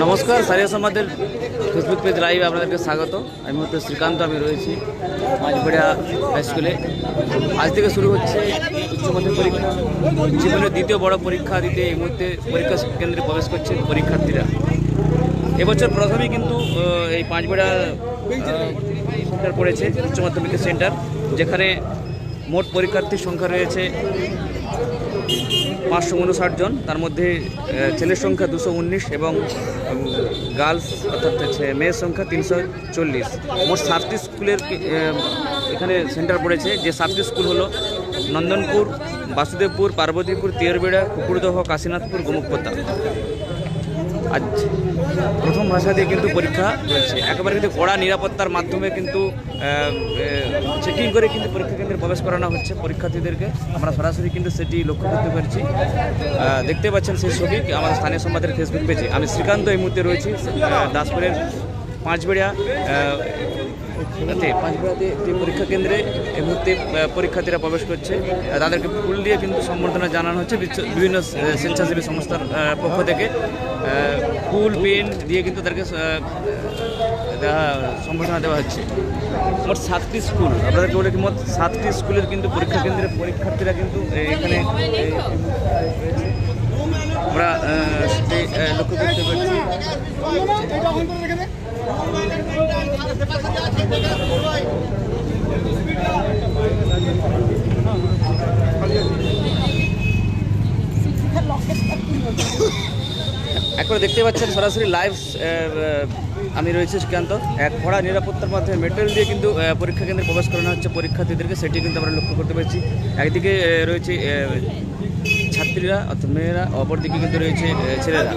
নমস্কার, সারিয়া সমাজের Facebook page লাইভে আপনাদেরকে স্বাগত। আমি হচ্ছে শ্রীকান্ত, আমি রয়েছি মাঝবেড়া হাই স্কুলে আজ থেকে শুরু হচ্ছে উচ্চ মাধ্যমিক পরীক্ষা। জীবনের দ্বিতীয় বড় পরীক্ষা দিতে এই মুহূর্তে পরীক্ষা কেন্দ্রে প্রবেশ করছে পরীক্ষার্থীরা। এবছর প্রথমেই কিন্তু এই পাঁচবেড়া সেন্টার পড়েছে, উচ্চ মাধ্যমিকের সেন্টার, যেখানে মোট পরীক্ষার্থীর সংখ্যা রয়েছে পাঁচশো উনষাট জন, তার মধ্যে ছেলের সংখ্যা দুশো উনিশ এবং গার্লস অর্থাৎ মেয়ের সংখ্যা তিনশো চল্লিশ। মোট সাতটি স্কুলের এখানে সেন্টার পড়েছে। যে সাতটি স্কুল হলো নন্দনপুর, বাসুদেবপুর, পার্বতীপুর, তিয়রবেড়া, কুকুরদহ, কাশীনাথপুর গোমুখপোতা আজ প্রথম ভাষা দিয়ে কিন্তু পরীক্ষা চলছে। একেবারে কিন্তু কড়া নিরাপত্তার মাধ্যমে কিন্তু চেকিং করে কিন্তু পরীক্ষা কেন্দ্রে প্রবেশ করানো হচ্ছে পরীক্ষার্থীদেরকে। আমরা সরাসরি কিন্তু সেটি লক্ষ্য করতে পারছি। দেখতে পাচ্ছেন সেই ছবি আমাদের স্থানীয় সংবাদের ফেসবুক পেজে আমি শ্রীকান্ত এই মুহূর্তে রয়েছি দাসপুরের পাঁচবেড়িয়া আহ, তে পাঁচবেড়াতে একটি পরীক্ষা কেন্দ্রে এই মুহূর্তে পরীক্ষার্থীরা প্রবেশ করছে। তাদেরকে ফুল দিয়ে কিন্তু সম্বর্ধনা জানানো হচ্ছে বিভিন্ন স্বেচ্ছাসেবী সংস্থার পক্ষ থেকে। ফুল পেন দিয়ে কিন্তু তাদেরকে সম্বর্ধনা দেওয়া হচ্ছে। মোট সাতটি স্কুল আপনাদেরকে বলে কি মোট সাতটি স্কুলের কিন্তু পরীক্ষা কেন্দ্রে পরীক্ষার্থীরা কিন্তু এখানে লক্ষ্য করতে পারছি। একবার দেখতে পাচ্ছেন সরাসরি লাইভ আমি রয়েছে শ্রীকান্ত এক কড়া নিরাপত্তার মাধ্যমে মেটেরিয়াল দিয়ে কিন্তু পরীক্ষা কেন্দ্রে প্রবেশ করানো হচ্ছে। পরীক্ষার্থীদেরকে সেটি কিন্তু আমরা লক্ষ্য করতে পারছি। একদিকে রয়েছে ছাত্রীরা অর্থাৎ মেয়েরা অপরদিকে কিন্তু রয়েছে ছেলেরা।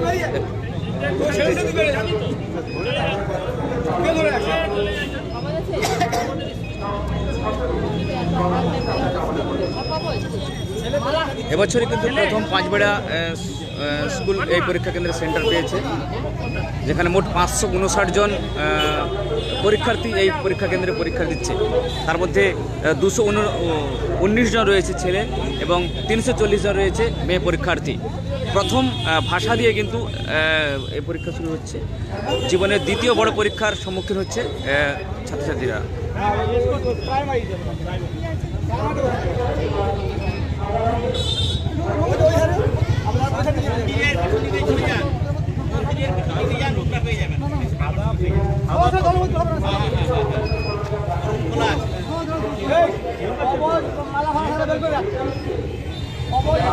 এবছরে কিন্তু প্রথম পাঁচবেড়া স্কুল এই পরীক্ষা কেন্দ্রে সেন্টার পেয়েছে, যেখানে মোট পাঁচশো উনষাট জন পরীক্ষার্থী এই পরীক্ষা কেন্দ্রে পরীক্ষা দিচ্ছে। তার মধ্যে দুশো উনিশ জন রয়েছে ছেলে এবং তিনশো চল্লিশ জন রয়েছে মেয়ে পরীক্ষার্থী। প্রথম ভাষা দিয়ে কিন্তু এই পরীক্ষা শুরু হচ্ছে। জীবনের দ্বিতীয় বড় পরীক্ষার সম্মুখীন হচ্ছে